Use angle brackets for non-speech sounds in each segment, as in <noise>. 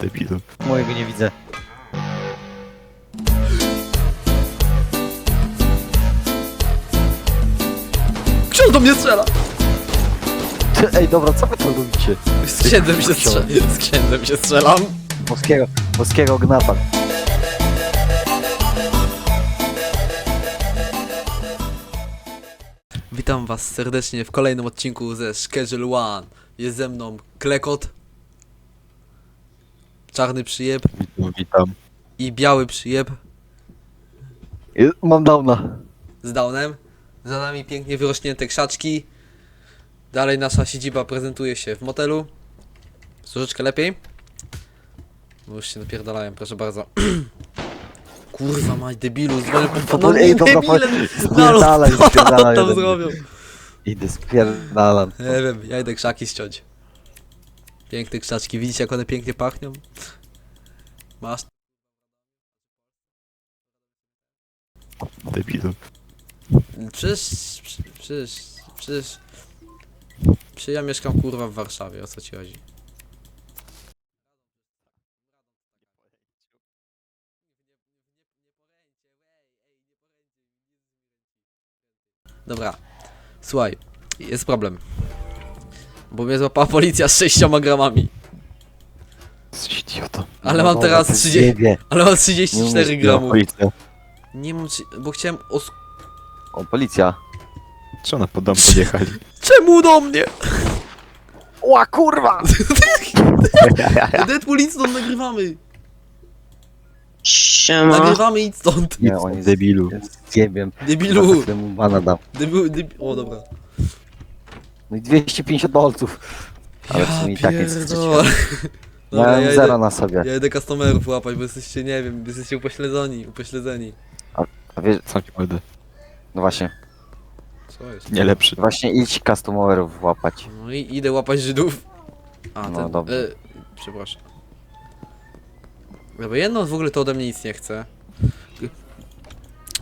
Debilu. Mojego nie widzę. Ksiądz do mnie strzela! Ty, Ej, dobra, co wy to robicie? Z księdzem się strzelam. Z księdzem się strzelam. Boskiego, boskiego gnata. Witam was serdecznie w kolejnym odcinku ze Schedule One. Jest ze mną Klekot, czarny przyjeb Witam, witam. i biały przyjeb Mam downa. z downem. Za nami pięknie wyrośnięte krzaczki. Dalej nasza siedziba prezentuje się w motelu. Troszeczkę lepiej. Bo już się napierdalałem, proszę bardzo. <clears throat> Kurwa mać, debilu, po No, ej, dobra, debilem, Spierdalaj, no, spierdalaj tam ode mnie. zrobią. Idę spierdalam. Nie wiem, ja idę krzaki ściąć. Piękne krzaczki, widzicie jak one pięknie pachną? Masz? Debilu. Przecież, przecież, przecież, przecież ja mieszkam kurwa w Warszawie, o co ci chodzi? Dobra, słuchaj, jest problem. Bo mnie złapała policja z 6 gramami. Jesteś idiotą. Ale No mam dobra, teraz to 30, zjebie. ale mam Nie 34 umiesz, gramów. Policja. Nie mam, trzy- bo chciałem os... O, policja. Czy ona pod dom podjechali? <laughs> Czemu do mnie? Ła, kurwa! <laughs> Deadpool idź stąd, nagrywamy! Siema. Nagrywamy, idź stąd! Nie, oni Debilu. zjebiem. Debilu! Temu bana dam. Debilu, debil... O, dobra. No i 250 dolców. Ale w sumie i tak pierdolę. <laughs> Dobra, Miałem ja zero idę, na sobie. ja idę customerów łapać, bo jesteście, nie wiem, jesteście upośledzeni, upośledzeni. A wiesz, Sam ci będę. no właśnie. Co jest? Nie lepszy. Właśnie idź customerów łapać. No i idę łapać Żydów. A, No ten, dobrze. E, przepraszam. Dobra, jedno w ogóle to ode mnie nic nie chce.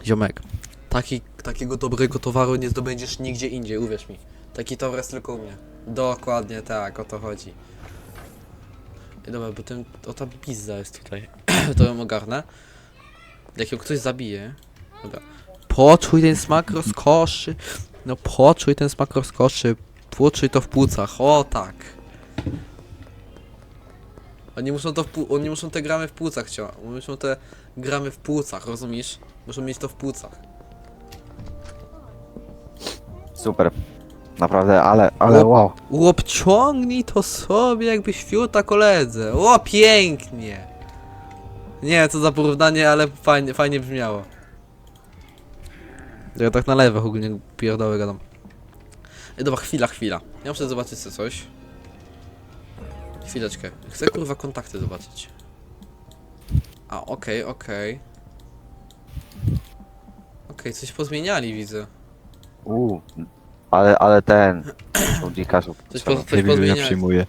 Ziomek, taki, takiego dobrego towaru nie zdobędziesz nigdzie indziej, uwierz mi. Taki towar jest tylko u mnie. Dokładnie tak, o to chodzi. Ej, dobra, bo ten, o ta pizza jest tutaj. <clears throat> to ją ogarnę. Jak ją ktoś zabije. Dobra. Poczuj ten smak rozkoszy. No poczuj ten smak rozkoszy. Poczuj to w płucach. O tak. Oni muszą to w oni muszą te gramy w płucach chciała. Muszą te gramy w płucach, rozumiesz? Muszą mieć to w płucach. Super. Naprawdę, ale, ale wow. Łopciągnij to sobie jakby świuta koledze. O, pięknie! Nie, co za porównanie, ale fajnie, fajnie brzmiało. Ja tak na lewach ogólnie pierdoły gadam. Ej, dobra, chwila, chwila. Ja muszę zobaczyć sobie coś. Chwileczkę. Chcę kurwa kontakty zobaczyć. A, okej, okej. Okej, coś pozmieniali widzę. Uuu. Ale, ale ten. <clears throat> Dziennikarzu. Coś, po, coś Debilu, ja przyjmuję.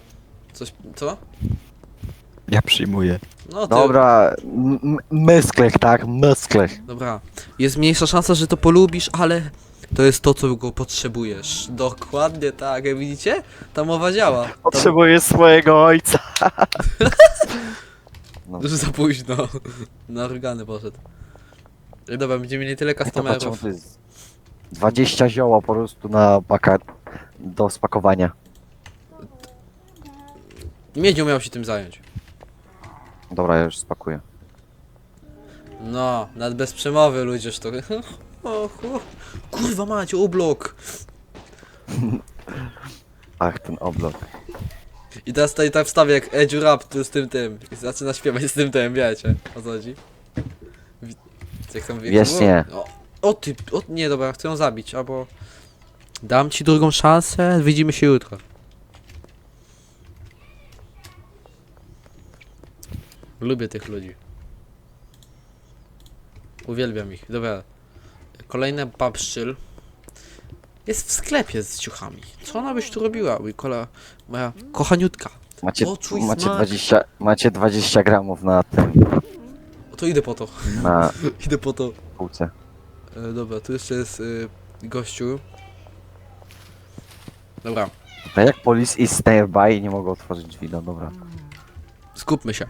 Coś, co? Ja przyjmuję. No ty, Dobra, m- m- mysklech, tak? Mysklech. Dobra, jest mniejsza szansa, że to polubisz, ale to jest to, co go potrzebujesz. Dokładnie tak, jak widzicie? Ta mowa działa. Tam, Potrzebuję swojego ojca. No. <laughs> już za późno. Na organy poszedł. Dobra, będziemy mieli tyle customerów. to jest 20 zioła po prostu na baka do spakowania. Miedziu miał się tym zająć. Dobra, ja już spakuję. No, nawet bez przemowy ludzie to. <laughs> O, kurwa macie, oblok. <laughs> Ach, ten oblok. I teraz tutaj tak wstawię jak Edge Rap tu z tym tym. I zaczyna śpiewać z tym tym, wiecie. O co chodzi? Wi- Jak tam wie- Wiesz, nie. O, o ty, o, nie dobra, chcę ją zabić, albo... Dam ci drugą szansę, widzimy się jutro. Lubię tych ludzi. Uwielbiam ich. Dobra. Kolejny babszczyl. Jest w sklepie z ciuchami. Co ona byś tu robiła, mój kola... Moja kochaniutka. Macie, Poczuj macie, smak. 20, macie 20 gramów na tym, O, to idę po to. na <laughs> Idę po to. półce. E, dobra, tu jeszcze jest y, gościu. Dobra. Tak jak police is nearby i nie mogę otworzyć drzwi, no dobra. skupmy się.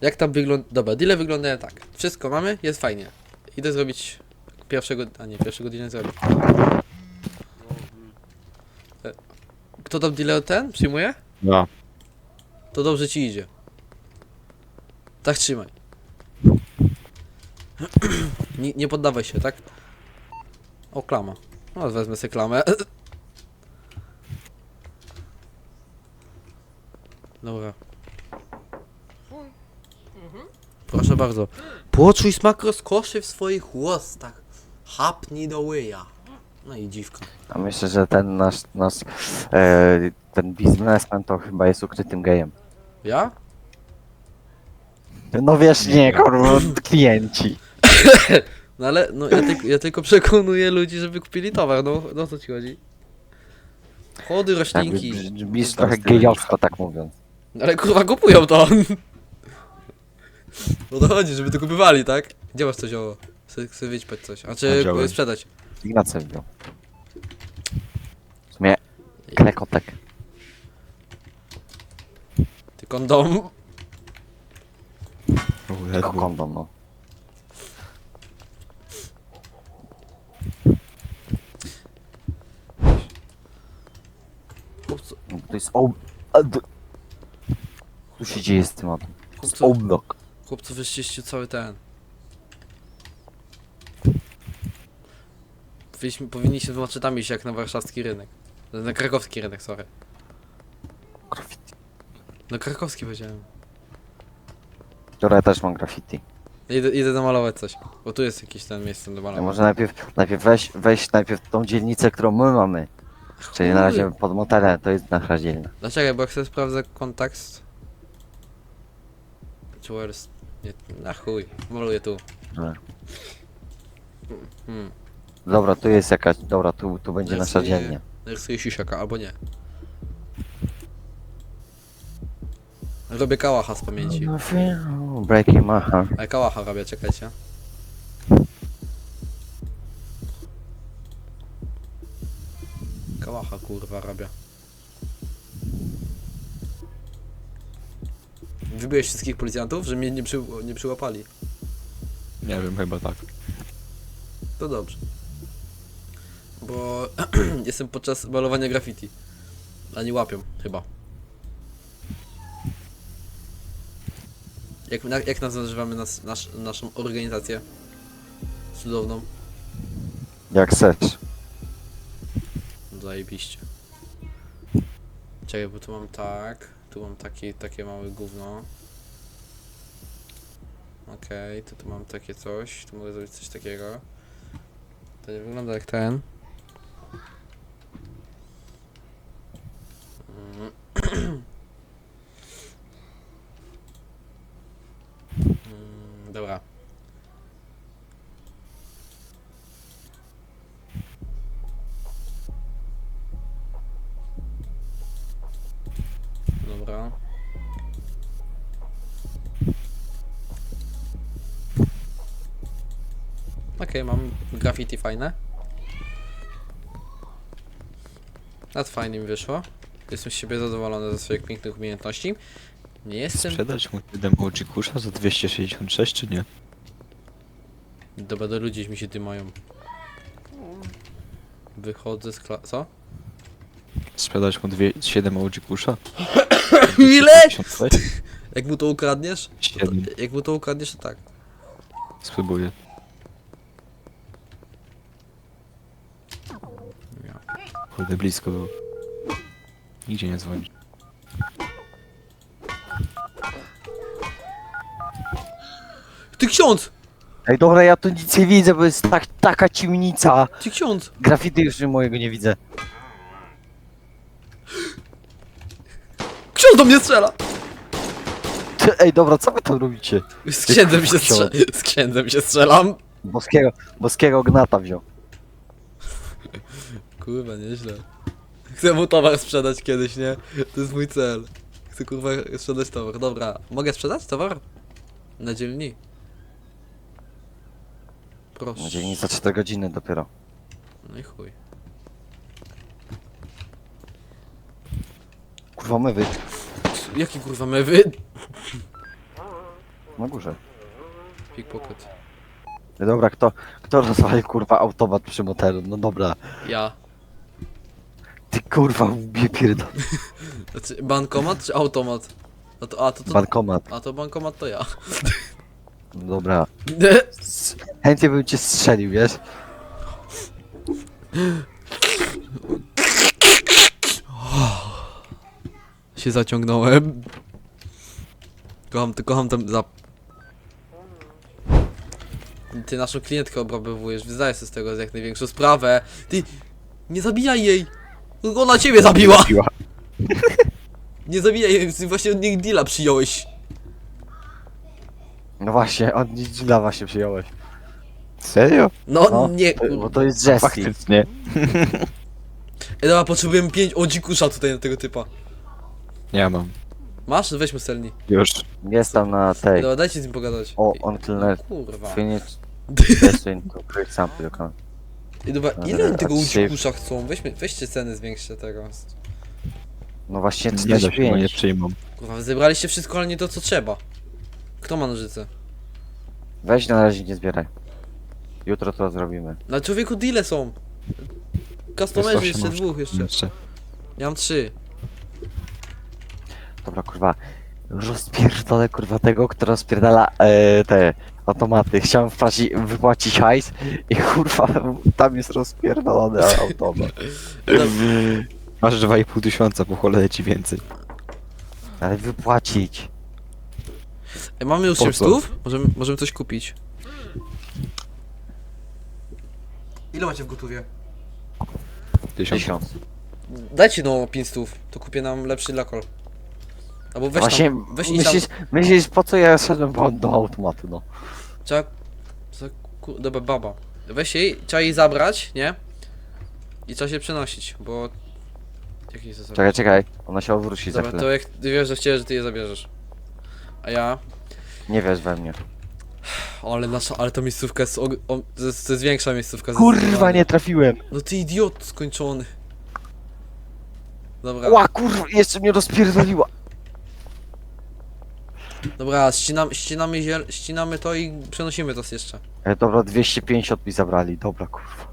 Jak tam wygląda... Dobra, deale wyglądają tak. Wszystko mamy, jest fajnie. Idę zrobić pierwszego... A nie, pierwszego deala nie zrobię. E, Kto tam deal ten? Przyjmuje? No. To dobrze ci idzie. Tak trzymaj. <clears throat> nie, nie poddawaj się, tak? O, klama. No, wezmę sobie klamę. <clears throat> Dobra. Proszę bardzo. Poczuj smak rozkoszy w swoich ustach. Hapnij do łyja. No i dziwka. A myślę, że ten nasz, nasz e, ten biznesmen to chyba jest ukrytym gejem. Ja? No wiesz, nie, kurwa, <laughs> klienci. No ale no, ja, tylko, ja tylko przekonuję ludzi, żeby kupili towar. No, no o co ci chodzi? Chłody, Tak, roślinki. brzmisz trochę gejowsko, tak mówiąc. Ale kurwa kupują to. No to chodzi, żeby to kupywali, tak? Gdzie masz to zioło? Chcę, chcę wyćpać coś. A czy Wziąłem. sprzedać? Ignacy wziął. W sumie, klekotek. Ty kondom. Kondom, no. Chłopcu, No, To jest ob... a, d- Co się dzieje z tym autem? To jest wyszczyście cały ten. Powinniśmy, powinniśmy z maczetami iść jak na warszawski rynek. Na krakowski rynek, sorry. Graffiti. No krakowski powiedziałem. Dobra, ja też mam graffiti. Idę, idę domalować coś. Bo tu jest jakieś ten miejsce do Ja malowania. może najpierw, najpierw weź, weź najpierw tą dzielnicę, którą my mamy. Czyli na razie pod motelem, to jest nasza dzielna. Dlaczego? Bo jak sobie sprawdzę kontekst. Jewels. Nie, na chuj. Maluję tu. Dobra. Hmm. Dobra, tu jest jakaś, dobra, tu, tu będzie nasza Narysuję- dzielnia. Narysuję sisiaka, albo nie. Robię kałacha z pamięci. Breaking my heart. Ale kałacha robię, czekajcie. Kałacha kurwa robię. Wybiłeś wszystkich policjantów, że mnie nie, przy, nie przyłapali. Nie wiem, chyba tak. To dobrze. Bo <clears throat> jestem podczas malowania graffiti. A nie łapią, chyba. Jak, na, jak nazywamy nas, nasz, naszą organizację? Cudowną. Jak chcesz. Zajebiście. Czekaj, bo tu mam tak. Tu mam taki, takie małe gówno. Okej, to tu mam takie coś. Tu mogę zrobić coś takiego. To nie wygląda jak ten. Dobra. Okej, mam graffiti fajne. Nad fajnie mi wyszło. Jestem z siebie zadowolony ze swoich pięknych umiejętności. Nie jestem... Sprzedać mu 7 OG kusza za 266 czy nie? Dobra, do ludzi mi się dymają. Wychodzę z kla... Co? Sprzedać mu dwie, 7 OG kusza? Ile? 266? Jak mu to ukradniesz? To, 7. jak mu to ukradniesz, to tak. Spróbuję. Kurde, blisko było. Nigdzie nie dzwoni. Ty ksiądz! Ej, dobra, ja tu nic nie widzę, bo jest tak, taka ciemnica. Ty ksiądz! Graffiti już mojego nie widzę. Do mnie strzela! Ty, Ej, dobra, co wy tam robicie? Z księdzem się strzelam. Z księdzem się strzelam. Boskiego, boskiego gnata wziął. Kurwa, nieźle. Chcę mu towar sprzedać kiedyś, nie? To jest mój cel. Chcę kurwa sprzedać towar. Dobra, mogę sprzedać towar? Na dzielni. Proszę. Na dzielnica 4 godziny dopiero. No i chuj. Kurwa, my wy. Jaki kurwa mewy? Na górze. Pickpocket. No dobra, kto, kto rozwalił kurwa automat przy motelu? No dobra. Ja. Ty kurwa ubie pierdol. <laughs> Znaczy, bankomat czy automat? A to, a to, to, Bankomat. a to bankomat to ja. No dobra. <laughs> Chętnie bym cię strzelił, wiesz? Się zaciągnąłem. Kocham, ty kocham tam za... Ty naszą klientkę obrabowujesz, wyzdajesz sobie z tego jak największą sprawę. Ty, nie zabijaj jej! Ona ciebie zabiła! <laughs> Nie zabijaj jej, właśnie od nich deala przyjąłeś. No właśnie, od dla właśnie przyjąłeś. Serio? No, No, nie, To- Bo to jest Jesse. Faktycznie. <laughs> Ej, dobra, potrzebujemy 5 odzikusza tutaj na tego typa. Ja mam. Masz? Weźmy Selni. Już. Jest tam na tej. Dobra, dajcie z nim pogadać. O, on cleaner. Kurwa. Finish. Destin to create sample account. Ej, dobra, Dobra, ile oni tego odzikusza chcą? Weźmy, weźcie ceny, zwiększcie tego. No właśnie, Nie da się, bo nie 45. przyjmą. Kurwa, zebraliście wszystko, ale nie to co trzeba. Kto ma nożyce? Weź na razie nie zbieraj. Jutro to zrobimy. Na człowieku deale są. Customerzy jeszcze dwóch jeszcze. Jeszcze. Ja mam trzy. Dobra, kurwa. Rozpierdolę kurwa tego, kto rozpierdala e, te automaty. Chciałem wpłacić, wypłacić hajs i kurwa tam jest rozpierdolony automat. Masz 2,5 tysiąca, po cholerę ci więcej. Ale wypłacić. Ej, mamy już Po 7 co? stów? Możemy, możemy coś kupić. Ile macie w gotówie? Tysiąc. Tysiąc. Dajcie no 5 stów, to kupię nam lepszy lakol. Albo weź Właśnie tam, weź i tam, myślisz, myślisz po co ja szedłem po- do automatu, no. trzeba, za, ku, dobra baba. Weź jej, trzeba jej zabrać, nie? I trzeba się przenosić, bo... Zasad? Czekaj, czekaj. Ona się odwróci za Dobra, chwilę. to jak ty wiesz, że chciałem, że ty je zabierzesz. A ja... Nie wiesz we mnie. O, ale nasza, ale ta miejscówka jest, og- o, to jest, to jest większa miejscówka. Kurwa, zdecydowanie. nie trafiłem. No ty idiot skończony. Dobra, Ła, kurwa, jeszcze mnie rozpierdoliła. Dobra, ścinam, ścinamy, ziel, ścinamy to i przenosimy to jeszcze. E, dobra, 250 mi zabrali, dobra, kurwa.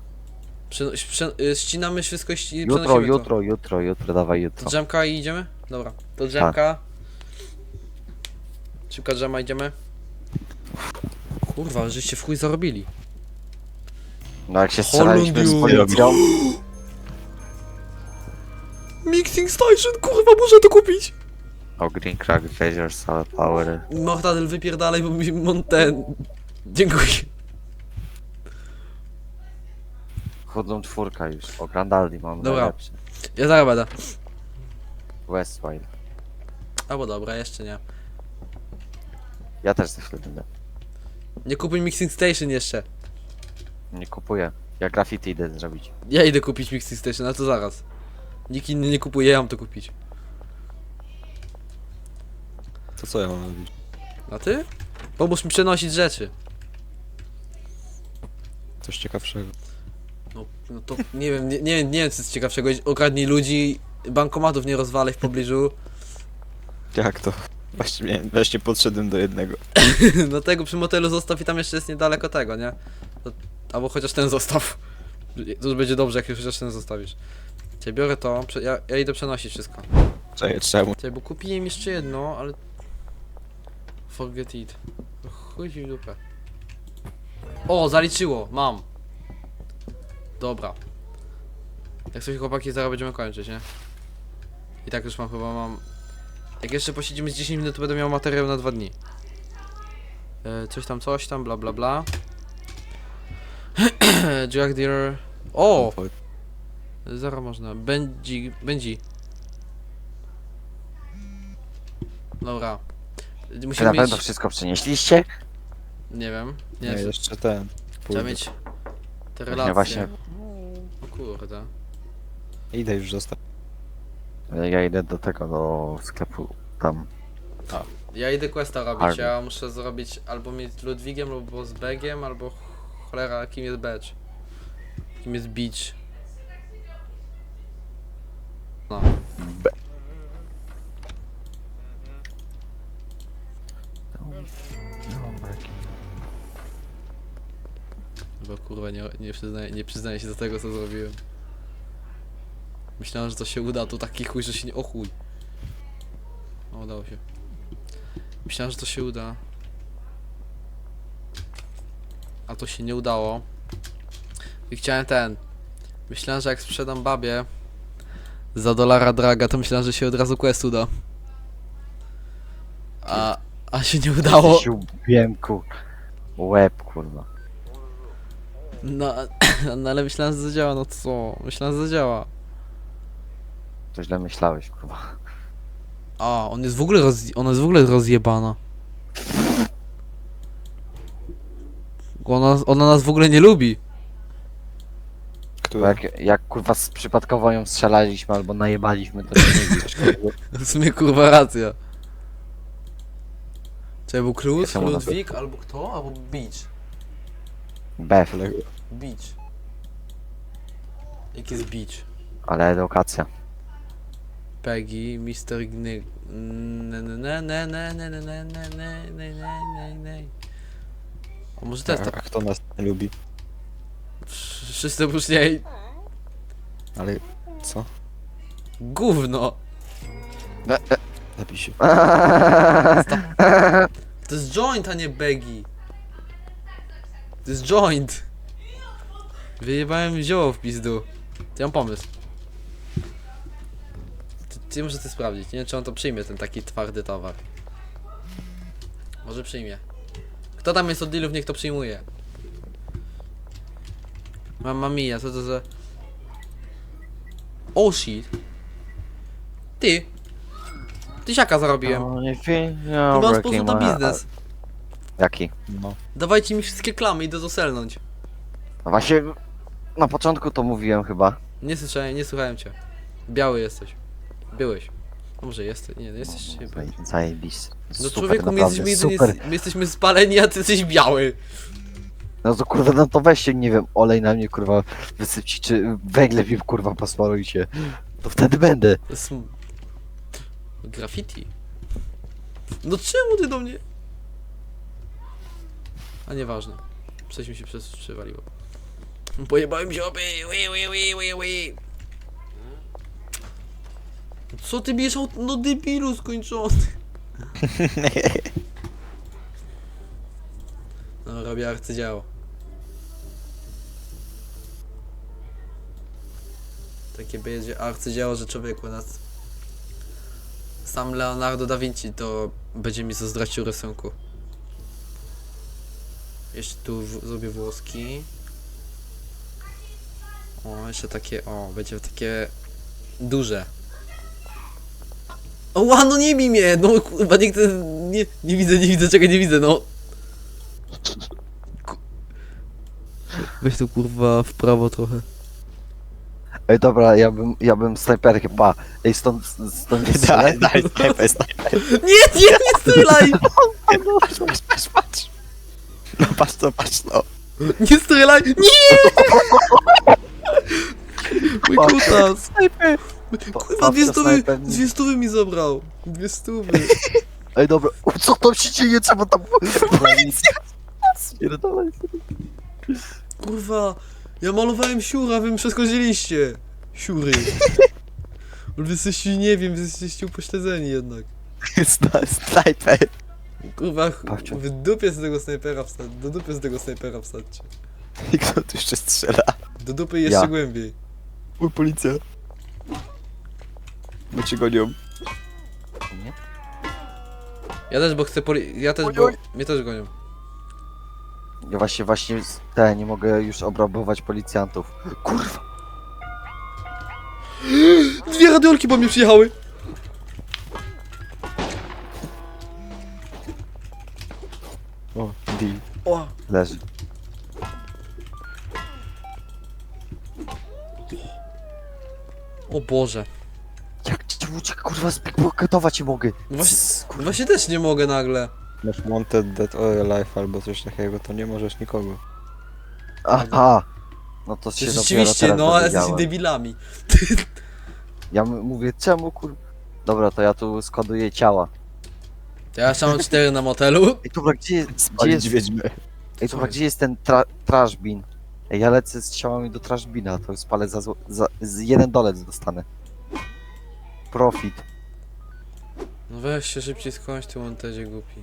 Przeno, prze, y, ścinamy wszystko i ści- Jutro, przenosimy jutro, jutro, jutro, dawaj to. jutro. To drzemka i idziemy? Dobra, to drzemka. Szybka drzema, idziemy. Kurwa, żeście w chuj zarobili. No jak się strzelaliśmy z policją, <gasps> Mixing station, kurwa, muszę to kupić! O Green Crack, Treasure, Solid Power. Mortadel wypierdalaj, bo mi Monten. Dziękuję. Chodzą czwórka już, o Grandaldi mam Dobra. najlepsze. Ja zaraz będę. Westwide. Albo dobra, jeszcze nie. Ja też za chwilę będę. Nie kupuj Mixing Station jeszcze. Nie kupuję. Ja graffiti idę zrobić. Ja idę kupić Mixing Station, ale to zaraz. Nikt inny nie kupuje, ja mam to kupić. To co ja mam robić? A ty? Pomóż mi przenosić rzeczy. Coś ciekawszego. No, no to nie wiem, nie, nie, nie wiem co jest ciekawszego. Okradnij ludzi, bankomatów nie rozwalaj w pobliżu. Jak to? Właśnie, właśnie podszedłem do jednego. <laughs> No tego przy motelu zostaw i tam jeszcze jest niedaleko tego, nie? To, albo chociaż ten zostaw. To już będzie dobrze, jak chociaż ten zostawisz. Cię biorę to, prze- ja, ja idę przenosić wszystko. Czekaj, czemu? Czekaj, bo kupiłem jeszcze jedno, ale... Forget it. No Chuj w dupę. O, zaliczyło, mam. Dobra. Jak coś chłopaki, zaraz będziemy kończyć, nie? I tak już mam chyba, mam... Jak jeszcze posiedzimy z 10 minut, to będę miał materiał na dwa dni. E, coś tam, coś tam, bla bla bla. <clears throat> Jack Deere... O! Zaraz można. Będzie... Będzie. Dobra. Czy na Musimy pewno mieć... wszystko przenieśliście? Nie wiem. Nie, Nie, wiem. jeszcze ten. Trzeba Pójdę. mieć te relacje. właśnie. O kurde. Idę już zostać. Ja idę do tego, do sklepu tam. Ja idę questa robić, Army. ja muszę zrobić albo mieć z Ludwigiem, albo z Begiem, albo ch- cholera, kim jest Becz. Kim jest Beach. Kurwa nie, nie, przyznaję, nie przyznaję się do tego co zrobiłem. Myślałem, że to się uda, tu taki chuj, że się nie... O chuj. O, udało się. Myślałem, że to się uda. A to się nie udało. I chciałem ten. Myślałem, że jak sprzedam babie za dolara draga, to myślałem, że się od razu quest uda. A, a się nie udało. Wiem, kur... Łeb, kurwa. No, <clears throat> no ale myślałem, że zadziała, no co? Myślałem, że zadziała. To źle myślałeś, kurwa. A, on jest w ogóle roz... ona jest w ogóle rozjebana. Ona, ona nas w ogóle nie lubi. Bo Która? jak, jak kurwa z- przypadkowo ją strzelaliśmy albo najebaliśmy, to nie wiesz. <laughs> W sumie kurwa racja. Czy był na Ludwik, albo kto? Albo Beach. Bef, Beach. Jaki jest Beach? ale edukacja. Peggy, Mr. Gny... Ne, ne, ne, ne, ne, ne, ne, ne, ne, ne, ne, ne, ne. A może to jest tak? a kto nas nie lubi? Wszyscy oprócz niej. Ale co? Gówno! Zapij się. To jest joint, a nie Beggy. To jest joint. Wyjebałem zioło w pizdu. Ty mam pomysł. Ty, ty muszę to sprawdzić. Nie wiem, czy on to przyjmie, ten taki twardy towar. Może przyjmie. Kto tam jest od dealów, niech to przyjmuje. Mamma mia, co to za... Oh shit. Ty. Tysiaka zarobiłem. No, To mam sposób na biznes. Jaki? No. Dawajcie mi wszystkie klamy, idę zoselnąć. No właśnie, na początku to mówiłem chyba. Nie słyszałem, nie słuchałem cię. Biały jesteś. Byłeś. A może jesteś? Nie, no jesteś czy nie byłeś. Zaje-. No Super, człowieku, my naprawdę, jesteśmy, super. my jesteśmy spaleni, a ty jesteś biały. No to kurwa, no to weźcie, nie wiem, olej na mnie kurwa wysypcie, czy węgle mi kurwa posmarujcie. To wtedy będę. To jest... m- Graffiti. No czemu ty do mnie... A nieważne. Coś mi się przez przywaliło. Pojebałem oby, wi, wi, wi, wi, wi. Co ty bierzesz aut- No debilu skończony. <laughs> No robię arcydzieło. Takie będzie arcydzieło, że człowieku nas... Sam Leonardo da Vinci to będzie mi zazdrościł rysunku. Jeszcze tu w- zrobię włoski. O, jeszcze takie, o, będzie takie duże. O, ła, no nie bij mnie, no kurwa, nie chcę, nie, nie widzę, nie widzę, czego nie widzę, no. Weź tu kurwa w prawo trochę. Ej dobra, ja bym, ja bym snajperkę, pa. Ej, stąd, stąd nie strzelę. <laughs> Daj, daj, snajper, snajper. Nie, nie, nie strzelaj! <laughs> Patrz, patrz, patrz, patrz. No patrz to, patrz no. Nie strzelaj! Nie! <laughs> Mój kutas! Kurwa, dwie stówy, dwie stówy mi zabrał. Dwie stówy. <laughs> Ej dobra, co tam się dzieje, trzeba tam... Policja! Spierdolaj. Kurwa, ja malowałem siura, wy mi przeszkodziliście. Siury. <laughs> Wy jesteście, nie wiem, wy jesteście upośledzeni jednak. Sna- Snajper. Kurwa, w dupie z tego snajpera wstać, do dupy z tego snajpera wstać. I kto tu jeszcze strzela? Do dupy jeszcze Ja. głębiej. Mój policja. My cię gonią. Nie? Ja też, bo chcę poli... ja też, Oj, bo... oj. mnie też gonią. Ja właśnie, właśnie, te, nie mogę już obrabować policjantów. Kurwa! <gasps> Dwie radiolki po mnie przyjechały. O. O, Leży. O Boże. Jak ci uciekł, kurwa, spickpocketować nie mogę. No właśnie-. Właśnie też nie mogę nagle. Masz Wanted Dead or Alive albo coś takiego, to nie możesz nikogo. Aha! No to się Rzeczywiście, no, ale jesteście dowiedziałem. debilami. Ja m- mówię, czemu kur... Dobra, to ja tu składuję ciała. To ja jeszcze mam cztery na motelu. Ej, dobra, gdzie jest, gdzie jest, ej, dobra, gdzie jest ten tra trash bin? Ja lecę z ciałami do trash bina, to spalę za, za z jeden dolec dostanę. Profit. No weź się szybciej skończ ty montezie głupi.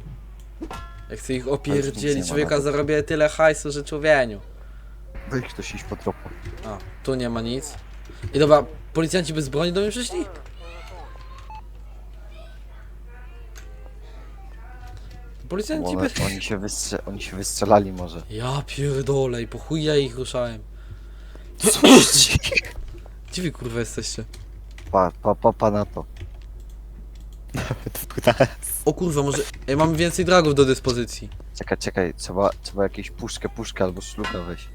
Jak chcę ich nic nie opierdzielić, ma człowieka zarobię tyle hajsu, że człowieniu. Weź ktoś iść po tropu. A, tu nie ma nic. I dobra, policjanci bez broni do mnie przyszli? Policjanci One, bez... oni, się wystrze oni się wystrzelali może. Ja pierdolę i po chuj ja ich ruszałem. Gdzie wy kurwa jesteście? Pa, pa, pa, pa na to. O kurwa, może... Ej, mam więcej dragów do dyspozycji. Czekaj, czekaj, trzeba, trzeba jakieś puszkę, puszkę albo szlukę weź.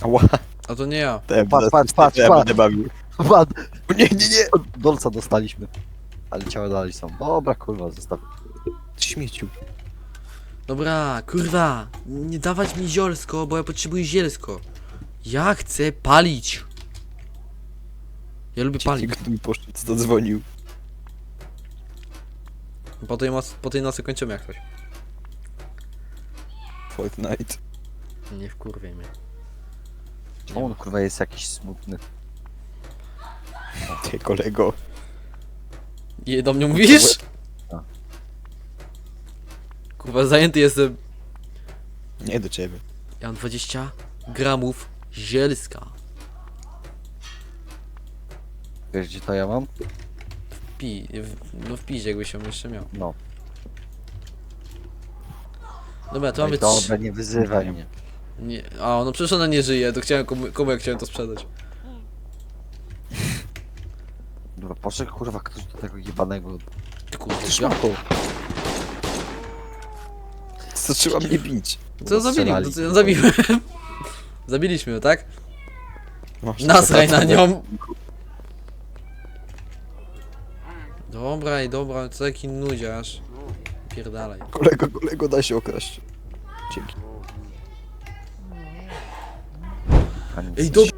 Ała, A to nie ja. te Patrz, patrz, patrz, ja patrz. będę bawił. <laughs> Nie, nie, nie! Dolca dostaliśmy. Ale ciała dalej są. Dobra, kurwa, zostaw. Śmieciu. Dobra, kurwa, nie dawać mi zielsko, bo ja potrzebuję zielsko. Ja chcę palić. Ja lubię palić. Mi poszedł, zadzwonił. Po tej, moc, po tej nocy kończymy jak coś. Fortnite. Nie wkurwiej mnie. Czemu on kurwa jest jakiś smutny? Ty kolego. Je do mnie mówisz? A. Kurwa, zajęty jestem. Nie do ciebie. Ja mam 20 gramów zielska. Wiesz gdzie to ja mam? Pi, w, no w pizie jakby się jeszcze miał. No. Dobra, to Ej, mamy dobra, trzy... nie wyzywaj mnie. Nie, a, no przecież ona nie żyje, to chciałem, komu, komu ja chciałem to sprzedać? Dobra, poszedł kurwa ktoś do tego jebanego. Ty ja. Zaczęła mnie bić. co zabili? To co zabiłem? <laughs> Zabiliśmy ją, tak? Masz Nasraj na nią! Dobra i dobra, co taki nudziarz. Pierdalaj. Kolego, kolego, da się okraść. Dzięki. Ej, dobra!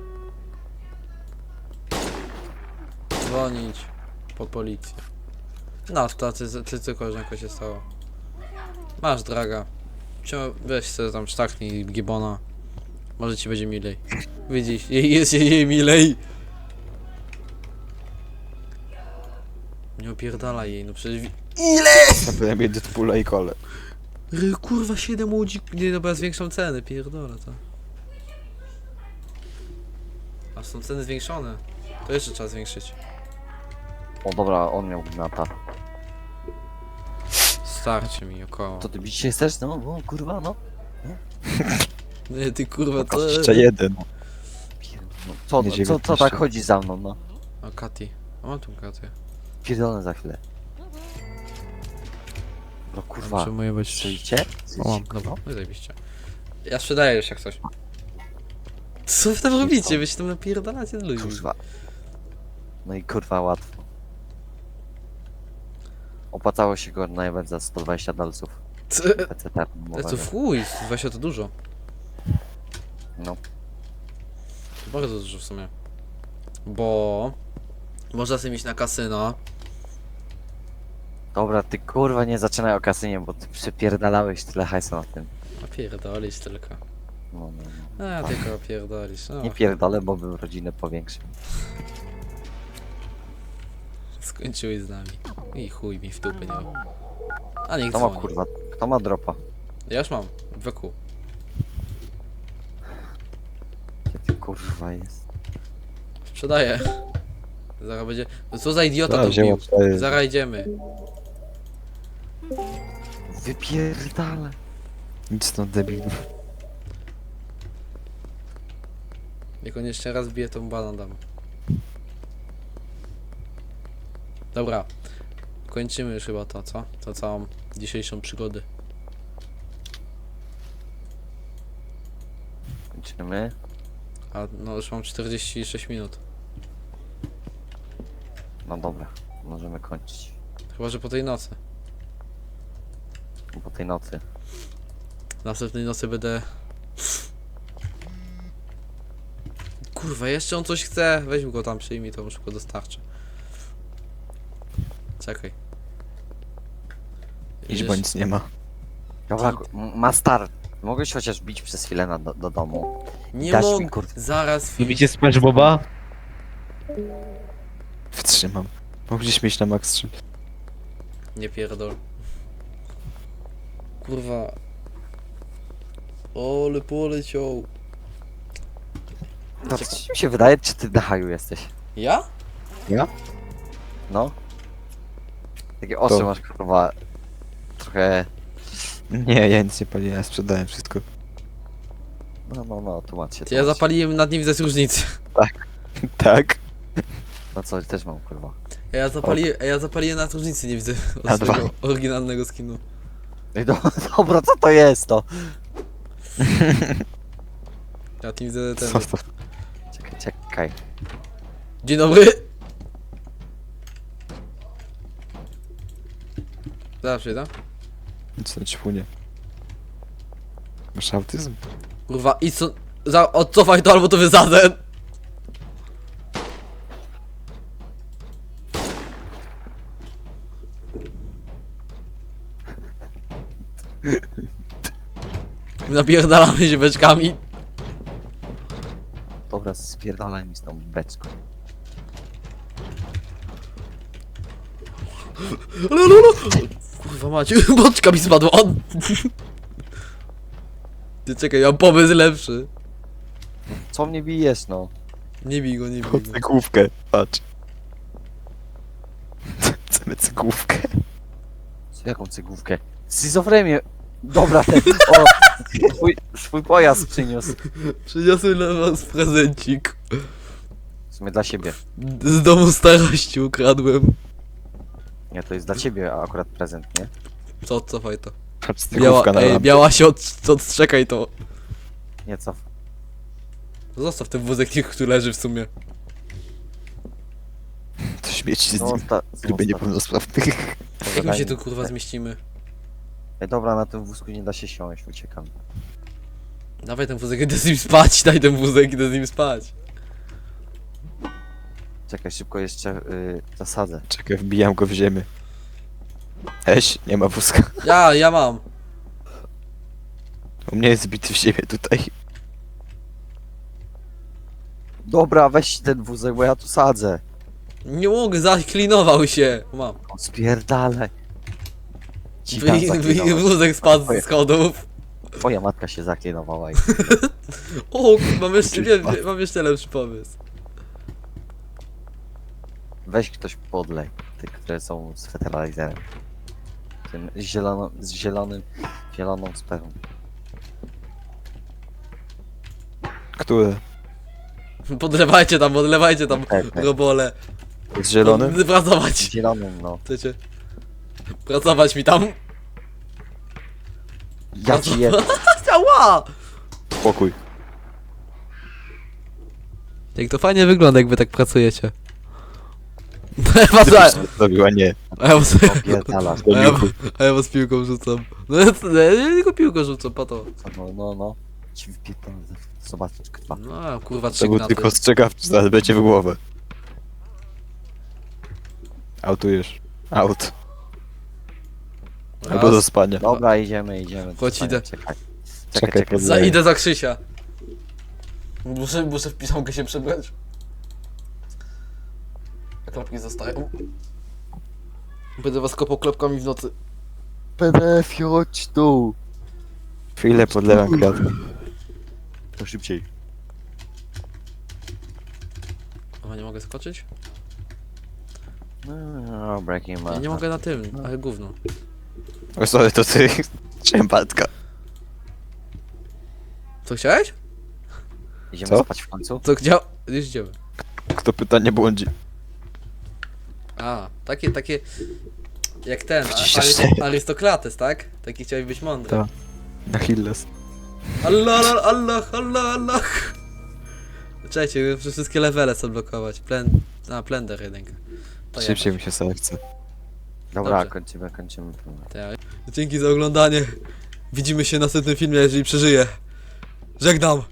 Dzwonić po policję. No, to ty, ty, ty koleżanko się stało. Masz draga. Cio- Weź sobie tam sztachnij gibona. Może ci będzie milej. Widzisz, jest jej, jej milej. Nie opierdalaj jej, no przecież... wi- Zabrałem jej Deadpoola i kole. Ry, kurwa, 7 łodzi... Nie, dobra, zwiększą ceny, pierdolę to. A są ceny zwiększone. To jeszcze trzeba zwiększyć. O dobra, on miał gnata. Starczy mi około. To ty bić się chcesz? No, no kurwa, no. <laughs> Nie, ty kurwa, to... Jeszcze jeden. no co, Nie, co, co tak chodzi za mną, no? O, Kati. O, mam tu Katię. Pierdolę za chwilę. No kurwa, Przyjmuję być... strzelicie? O, mam, dobra, no i zajebiście. Ja sprzedaję już jak coś. Co wy tam robicie? Wy się tam napierdalacie z ludzi. Kurwa. No i kurwa łatwo. Opłacało się go najebać za 120 dolców. Co? PC Ale to w chuj, 20 to dużo. No. To bardzo dużo w sumie. Bo... Można sobie iść na kasyno. Dobra, ty kurwa nie zaczynaj o kasynie, bo ty przypierdalałeś tyle hajsu na tym. A pierdolisz tylko. No, no, no. A, tylko pierdolisz. No, Nie pierdolę, bo bym rodzinę powiększył. Skończyłeś z nami. I chuj mi w dupę nie ma. A niech Kto ma dzwoni. kurwa, kto ma dropa? Ja już mam. Weku. Gdzie ty kurwa jest? Sprzedaję. Zaraz będzie... No co za idiota to wbił. cztery. Zaraz idziemy. Wypierdalę. Nic stąd debilów. Jak on jeszcze raz bije, to mu banan dam. Dobra. Kończymy już chyba to, co? To całą dzisiejszą przygodę. Kończymy. A no już mam 46 minut. No dobra, możemy kończyć. Chyba, że po tej nocy. Po tej nocy. Następnej nocy będę... Kurwa, jeszcze on coś chce. Weź go tam, przyjmij, to już go dostarczę. Czekaj. Idź, bo nic nie ma. Dobra, ku- m- Mastar, mogłeś chociaż bić przez chwilę na, do, do domu? Nie Dasz mogę. mi kurde. Zaraz. Lubicie SpongeBoba? Wtrzymam. Mogliśmy iść na max 3. Nie pierdol. Kurwa. Ole poleciał. To ci mi się wydaje, czy ty na haju jesteś? Ja? No. Takie oczy To- masz kurwa. Trochę. Nie, ja nic nie paliłem, ja sprzedałem wszystko. No, no, no, tłumacz się. To ja się. zapaliłem nad nim widać różnicy. <laughs> Tak? No co, też mam kurwa. Ja zapaliłem, ja zapaliłem nad różnicy, nie widzę Na dwa. swojego oryginalnego skinu. Ej, do, <laughs> dobra, co to jest to? Ja nie widzę ten. Zostaw. Czekaj, czekaj. Dzień dobry! Zawsze, tak? Nic na ćpunie. Masz autyzm? Kurwa, i co? Za, odcofaj to albo to wysadzę! <laughs> Napierdalamy się beczkami. Dobra, spierdalaj mi z tą beczką. Kurwa macie, <laughs> boczka mi spadła. Ty czekaj, ja mam pomysł lepszy. Co mnie bijesz, no? Nie bij go, nie bij go. cegłówkę, patrz. Chcemy cegłówkę. Co, jaką cegłówkę? Schizofrenię! Dobra, ten, o, swój, swój pojazd przyniósł. Przyniosłem dla was prezencik. W sumie dla siebie. Z domu starości ukradłem. Nie, to jest dla ciebie akurat prezent, nie? Co, odcofaj to. Biała, na ej, lampie. biała się od, odczekaj to. Nie, co? Zostaw ten wózek, niech tu leży w sumie. To śmieci z No, nim. sta, Gdyby niepełnosprawnych. Jak my się tu kurwa zmieścimy? Ej, dobra, na tym wózku nie da się siąść, uciekam. Dawaj ten wózek, idę z nim spać, <laughs> daj ten wózek, idę z nim spać. Czekaj, szybko jeszcze y, zasadzę. Czekaj, wbijam go w ziemię. Eś, nie ma wózka. <laughs> Ja, ja mam. U mnie jest zbity w ziemię tutaj. Dobra, weź ten wózek, bo ja tu sadzę. Nie mogę, zaklinował się. Mam. O, spierdalaj. Ci tam Wy- wy-. Wózek spadł ze schodów. Twoja matka się zaklinowała i... <laughs> O, mam jeszcze, mam jeszcze lepszy pomysł. Weź ktoś podlej. Tych, które są z fertilizerem. Tym zielono, z zielonym, zieloną sperą. Które? Podlewajcie tam, podlewajcie tam Tak, tak. robole. Z zielonym? Pod- Pracować. Z zielonym, no. Chcecie? Pracować mi tam. Ja ci je... <laughs> Ała! Spokój. Jak to fajnie wygląda, jak wy tak pracujecie. <laughs> A ja was, Ty byś to zrobił, a nie. a ja was, Opierdalasz. <laughs> a ja, a ja was piłką rzucam. No ja, ja, tylko piłką rzucam, po to. No, no, no. Ci wypierdolę. Zobaczysz, kto. No, kurwa, To trzy był gnaty. tylko ostrzegawczy, zaraz będzie w głowę. Autujesz. Aut. Albo do Raz. spania. Dobra, idziemy, idziemy. Chodź, Czekaj, idę. Czekaj, Czekaj, czekaj. Za, idę za Krzysia. Muszę, muszę w piżamkę się przebrać. A klapki zostają. Będę was kopał klapkami w nocy. PDF, chodź tu. Chwilę podlewam kwiatkę. To szybciej. O, nie mogę skoczyć? No, breaking Ja man. nie mogę na tym, ale gówno. O sorry, to ty. <laughs> Czembatka. Co chciałeś? Idziemy Co? spać w końcu? Co chciał? Już idziemy. Kto pytanie błądzi? A, takie, takie... Jak ten, a- 24. Aryst- Arystokrates, tak? Taki chciałeś być mądry. Tak. Achilles. Allah, Allah, Allah, Allah, Allah. Czekajcie, muszę wszystkie levele sobie blokować. Plen... A, Blender jedynka. To Szybciej mi się selekcja. Dobra, Dobrze. kończymy, kończymy. To ja. Dzięki za oglądanie. Widzimy się w następnym filmie, jeżeli przeżyję. Żegnam.